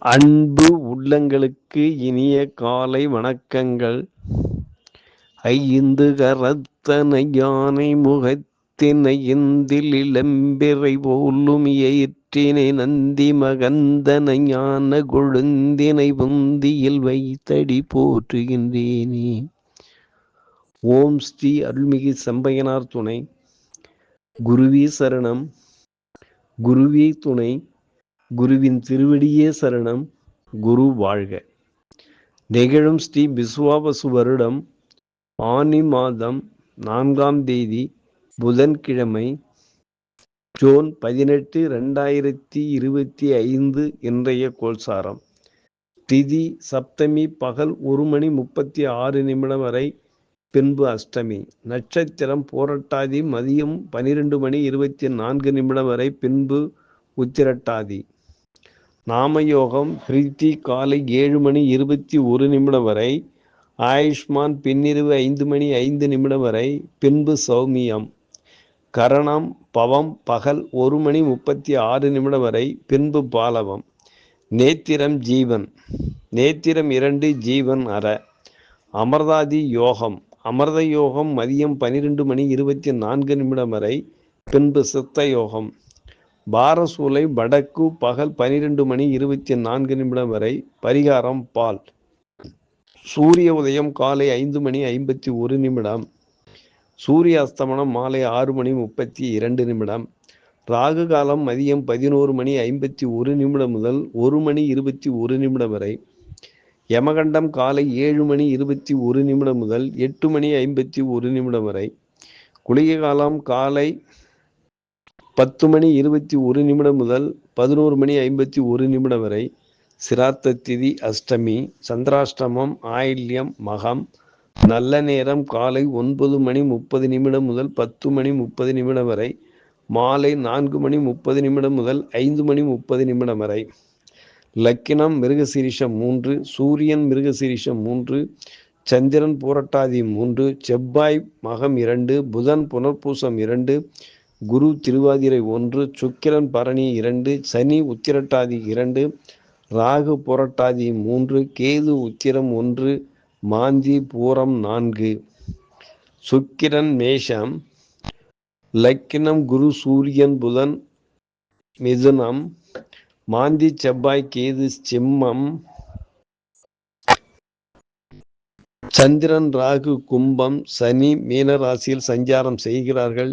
அன்பு உள்ளங்களுக்கு இனிய காலை வணக்கங்கள். ஐந்து கரத்தனை யானை முகத்தினை இந்தில் இளம்பிறை போலும் ஏற்றினை நந்தி மகந்தனை ஞான கொழுந்தினை புந்தியில் வைத்தடி போற்றுகின்றேனே. ஓம் ஸ்ரீ அருள்மிகு செம்பையனார் துணை. குருவி சரணம். குருவி துணை. குருவின் திருவடியே சரணம் குரு வாழ்க. நிகழும் ஸ்ரீ பிஸ்வாபசு வருடம் ஆனி மாதம் நான்காம் தேதி புதன்கிழமை ஜூன் பதினெட்டு ரெண்டாயிரத்தி இருபத்தி ஐந்து இன்றைய கோல்சாரம் திதி சப்தமி பகல் ஒரு மணி முப்பத்தி ஆறு நிமிடம் வரை பின்பு அஷ்டமி. நட்சத்திரம் போரட்டாதி மதியம் பனிரெண்டு மணி இருபத்தி நான்கு நிமிடம் வரை பின்பு உத்திரட்டாதி. நாமயோகம் பிரீத்தி காலை ஏழு மணி இருபத்தி ஒரு நிமிடம் வரை ஆயுஷ்மான் பின்னிரவு ஐந்து மணி ஐந்து நிமிடம் வரை பின்பு சௌமியம். கரணம் பவம் பகல் ஒரு மணி முப்பத்தி ஆறு நிமிடம் வரை பின்பு பாலவம். நேத்திரம் ஜீவன். நேத்திரம் இரண்டு ஜீவன் அற. அமர்தாதி யோகம். அமர்த யோகம் மதியம் பனிரெண்டு மணி இருபத்தி நான்கு நிமிடம் வரை பின்பு சித்த யோகம். பாரசூலை வடக்கு பகல் பனிரெண்டு மணி இருபத்தி நான்கு நிமிடம் வரை பரிகாரம் பால். சூரிய உதயம் காலை ஐந்து மணி ஐம்பத்தி ஒரு நிமிடம். சூரிய அஸ்தமனம் மாலை ஆறு மணி முப்பத்தி இரண்டு நிமிடம். ராகு காலம் மதியம் பதினோரு மணி ஐம்பத்தி ஒரு நிமிடம் முதல் ஒரு மணி இருபத்தி ஒரு நிமிடம் வரை. யமகண்டம் காலை ஏழு மணி இருபத்தி ஒரு நிமிடம் முதல் எட்டு மணி ஐம்பத்தி ஒரு நிமிடம் வரை. குளிகை காலம் காலை பத்து மணி இருபத்தி ஒரு நிமிடம் முதல் பதினோரு மணி ஐம்பத்தி ஒரு நிமிடம் வரை சிராத்த திதி அஷ்டமி சந்திராஷ்டமம் ஆயில்யம் மகம். நல்ல நேரம் காலை ஒன்பது மணி முப்பது நிமிடம் முதல் பத்து மணி முப்பது நிமிடம் வரை மாலை நான்கு மணி முப்பது நிமிடம் முதல் ஐந்து மணி முப்பது நிமிடம் வரை. லக்கினம் மிருகசீரிஷம் மூன்று சூரியன் மிருகசீரிஷம் மூன்று சந்திரன் பூரட்டாதி மூன்று செவ்வாய் மகம் இரண்டு புதன் புனர்பூசம் இரண்டு குரு திருவாதிரை ஒன்று சுக்கிரன் பரணி இரண்டு சனி உத்திரட்டாதி இரண்டு ராகு புரட்டாதி மூன்று கேது உத்திரம் ஒன்று மாந்தி பூரம் நான்கு. சுக்கிரன் மேஷம் லக்கினம் குரு சூரியன் புதன் மிதுனம் மாந்தி செவ்வாய் கேது சிம்மம் சந்திரன் ராகு கும்பம் சனி மீனராசியில் சஞ்சாரம் செய்கிறார்கள்.